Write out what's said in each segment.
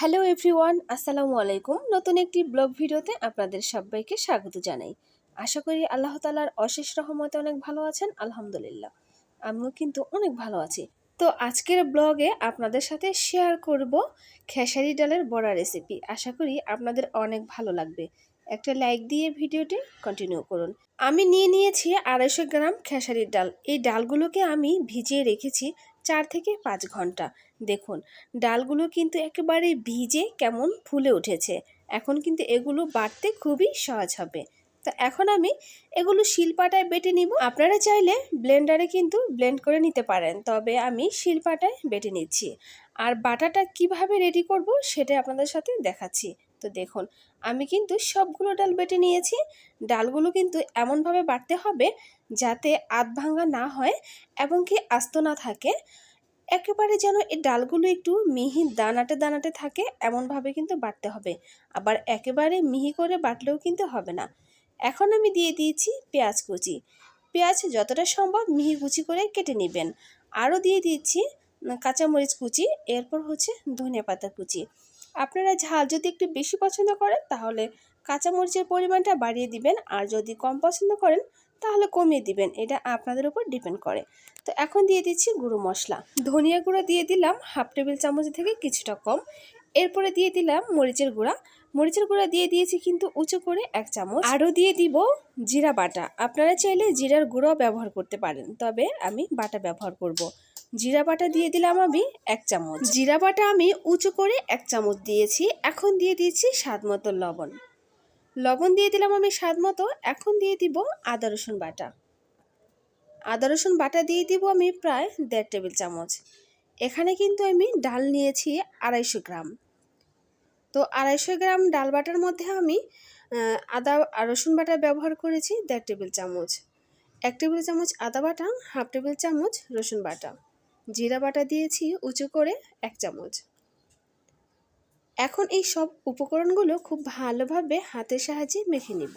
Hello everyone, আসসালামু আলাইকুম। নতুন একটি ব্লগ ভিডিওতে আপনাদের সবাইকে স্বাগত জানাই। আশা করি আল্লাহ তালার অশেষ রহমতে অনেক ভালো আছেন, আলহামদুলিল্লাহ। আমিও কিন্তু অনেক ভালো আছি। তো আজকের ব্লগে আপনাদের সাথে শেয়ার করব খেসারি ডালের বড়া রেসিপি। আশা করি আপনাদের অনেক ভালো লাগবে। একটা লাইক দিয়ে ভিডিওটি কন্টিনিউ করুন। আমি নিয়ে নিয়েছি আড়াইশো গ্রাম খেসারির ডাল। এই ডালগুলোকে আমি ভিজিয়ে রেখেছি চার থেকে পাঁচ ঘণ্টা। দেখুন, ডালগুলো কিন্তু একেবারে ভিজে কেমন ফুলে উঠেছে। এখন কিন্তু এগুলো বাটতে খুবই সহজ হবে। তো এখন আমি এগুলো শিলপাটায় বেটে নিব। আপনারা চাইলে ব্লেন্ডারে কিন্তু ব্লেন্ড করে নিতে পারেন, তবে আমি শিলপাটায় বেটে নিচ্ছি। আর বাটাটা কীভাবে রেডি করব সেটা আপনাদের সাথে দেখাচ্ছি। তো দেখুন, আমি কিন্তু সবগুলো ডাল বেটে নিয়েছি। ডালগুলো কিন্তু এমনভাবে বাটতে হবে যাতে আধ ভাঙা না হয় এবং কি আস্ত না থাকে। একেবারে যেন এই ডালগুলো একটু মিহি দানাটে দানাটে থাকে, এমনভাবে কিন্তু বাটতে হবে। আবার একেবারে মিহি করে বাটলেও কিন্তু হবে না। এখন আমি দিয়ে দিয়েছি পেঁয়াজ কুচি। পেঁয়াজ যতটা সম্ভব মিহি কুচি করে কেটে নেবেন। আরও দিয়ে দিচ্ছি কাঁচামরিচ কুচি, এরপর হচ্ছে ধনিয়া পাতা কুচি। আপনারা ঝাল যদি একটু বেশি পছন্দ করেন, তাহলে কাঁচামরিচের পরিমাণটা বাড়িয়ে দিবেন। আর যদি কম পছন্দ করেন, তাহলে কমিয়ে দিবেন। এটা আপনাদের উপর ডিপেন্ড করে। তো এখন দিয়ে দিচ্ছি গুঁড়ো মশলা। ধনিয়া গুঁড়ো দিয়ে দিলাম হাফ টেবিল চামচ থেকে কিছুটা কম। এরপরে দিয়ে দিলাম মরিচের গুঁড়া। মরিচের গুঁড়া দিয়ে দিয়েছি কিন্তু উঁচু করে এক চামচ। আরও দিয়ে দিব জিরা বাটা। আপনারা চাইলে জিরার গুঁড়ো ব্যবহার করতে পারেন, তবে আমি বাটা ব্যবহার করব। জিরা বাটা দিয়ে দিলাম আমি এক চামচ। জিরা বাটা আমি উঁচু করে এক চামচ দিয়েছি। এখন দিয়ে দিয়েছি স্বাদ মতো লবণ। লবণ দিয়ে দিলাম আমি স্বাদ মতো। এখন দিয়ে দিব আদা, রসুন বাটা। আদা, রসুন বাটা দিয়ে দিব আমি প্রায় দেড় টেবিল চামচ। এখানে কিন্তু আমি ডাল নিয়েছি আড়াইশো গ্রাম। তো আড়াইশো গ্রাম ডাল বাটার মধ্যে আমি আদা রসুন বাটা ব্যবহার করেছি দেড় টেবিল চামচ। এক টেবিল চামচ আদা বাটা, হাফ টেবিল চামচ রসুন বাটা। জিরা বাটা দিয়েছি উঁচু করে এক চামচ। এখন এই সব উপকরণগুলো খুব ভালোভাবে হাতের সাহায্যে মেখে নিব।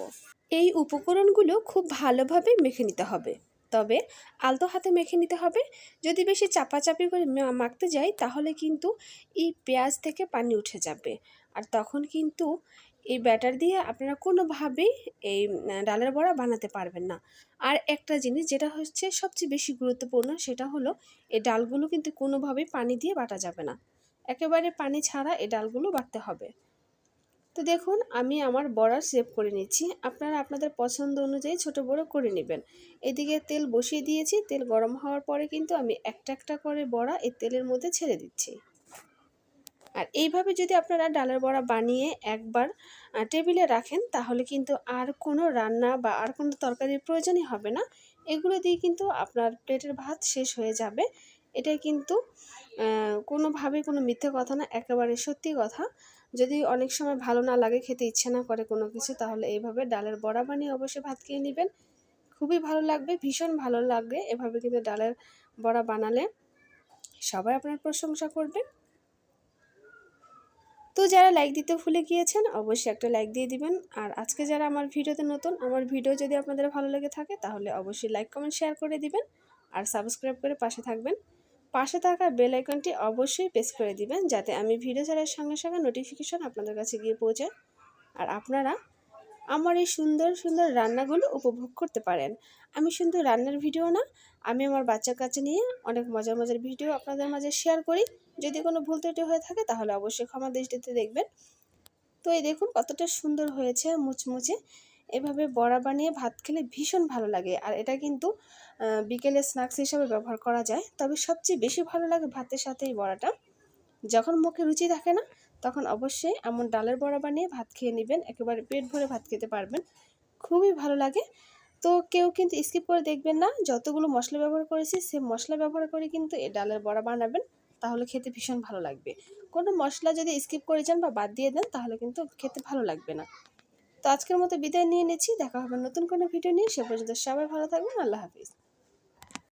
এই উপকরণগুলো খুব ভালোভাবে মেখে নিতে হবে। তবে আলতো হাতে মেখে নিতে হবে। যদি বেশি চাপাচাপি করে মাখতে যাই, তাহলে কিন্তু এই পেঁয়াজ থেকে পানি উঠে যাবে। আর তখন কিন্তু এই ব্যাটার দিয়ে আপনারা কোনোভাবেই এই ডালের বড়া বানাতে পারবেন না। আর একটা জিনিস যেটা হচ্ছে সবচেয়ে বেশি গুরুত্বপূর্ণ সেটা হলো, এই ডালগুলো কিন্তু কোনোভাবেই পানি দিয়ে বাটা যাবে না। একেবারে পানি ছাড়া এই ডালগুলো বাটতে হবে। তো দেখুন, আমি আমার বড়া সেভ করে নিচ্ছি। আপনারা আপনাদের পছন্দ অনুযায়ী ছোট বড় করে নেবেন। এদিকে তেল বসিয়ে দিয়েছি। তেল গরম হওয়ার পরে কিন্তু আমি একটা একটা করে বড়া এই তেলের মধ্যে ছেড়ে দিচ্ছি। আর এইভাবে যদি আপনারা ডালের বড়া বানিয়ে একবার টেবিলে রাখেন, তাহলে কিন্তু আর কোনো রান্না বা আর কোনো তরকারির প্রয়োজনই হবে না। এগুলো দিয়ে কিন্তু আপনার প্লেটের ভাত শেষ হয়ে যাবে। এটাই কিন্তু কোনোভাবেই কোনো মিথ্যে কথা না, একেবারে সত্যি কথা। যদি অনেক সময় ভালো না লাগে, খেতে ইচ্ছে না করে কোনো কিছু, তাহলে এইভাবে ডালের বড়া বানিয়ে অবশ্যই ভাত খেয়ে নেবেন। খুবই ভালো লাগবে, ভীষণ ভালো লাগবে এভাবে কিন্তু ডালের বড়া বানালে। সবাই আপনার প্রশংসা করবে। তো যারা লাইক দিতে ভুলে গিয়েছেন, অবশ্যই একটা লাইক দিয়ে দিবেন। আর আজকে যারা আমার ভিডিওতে নতুন, আমার ভিডিও যদি আপনাদের ভালো লেগে থাকে, তাহলে অবশ্যই লাইক কমেন্ট শেয়ার করে দিবেন আর সাবস্ক্রাইব করে পাশে থাকবেন। পাশে থাকা বেল আইকনটি অবশ্যই প্রেস করে দিবেন, যাতে আমি ভিডিও ছাড়ার সঙ্গে সঙ্গে নোটিফিকেশন আপনাদের কাছে গিয়ে পৌঁছায়। আর আপনারা আমার এই সুন্দর সুন্দর রান্নাগুলো উপভোগ করতে পারেন। আমি শুধু রান্নার ভিডিও না, আমি আমার বাচ্চার কাছে নিয়ে অনেক মজার মজার ভিডিও আপনাদের মাঝে শেয়ার করি। যদি কোনো ভুল ত্রুটি হয়ে থাকে, তাহলে অবশ্যই ক্ষমা দৃষ্টিতে দেখবেন। তো এই দেখুন কতটা সুন্দর হয়েছে মুচমুচে। এভাবে বড়া বানিয়ে ভাত খেলে ভীষণ ভালো লাগে। আর এটা কিন্তু বিকেলে স্ন্যাক্স হিসাবে ব্যবহার করা যায়। তবে সবচেয়ে বেশি ভালো লাগে ভাতের সাথে এই বড়াটা। যখন মুখে রুচি থাকে না, তখন অবশ্যই এমন ডালের বড়া বানিয়ে ভাত খেয়ে নেবেন। একেবারে পেট ভরে ভাত খেতে পারবেন। খুবই ভালো লাগে। তো কেউ কিন্তু স্কিপ করে দেখবেন না, যতগুলো মশলা ব্যবহার করেছি সে মশলা ব্যবহার করে কিন্তু এই ডালের বড়া বানাবেন। তাহলে খেতে ভীষণ ভালো লাগবে। কোনো মশলা যদি স্কিপ করে যান বা বাদ দিয়ে দেন, তাহলে কিন্তু খেতে ভালো লাগবে না। তো আজকের মতো বিদায় নিয়ে নিচ্ছি। দেখা হবে নতুন কোনো ভিডিও নিয়ে। সে পর্যন্ত সবাই ভালো থাকবেন। আল্লাহ হাফিজ।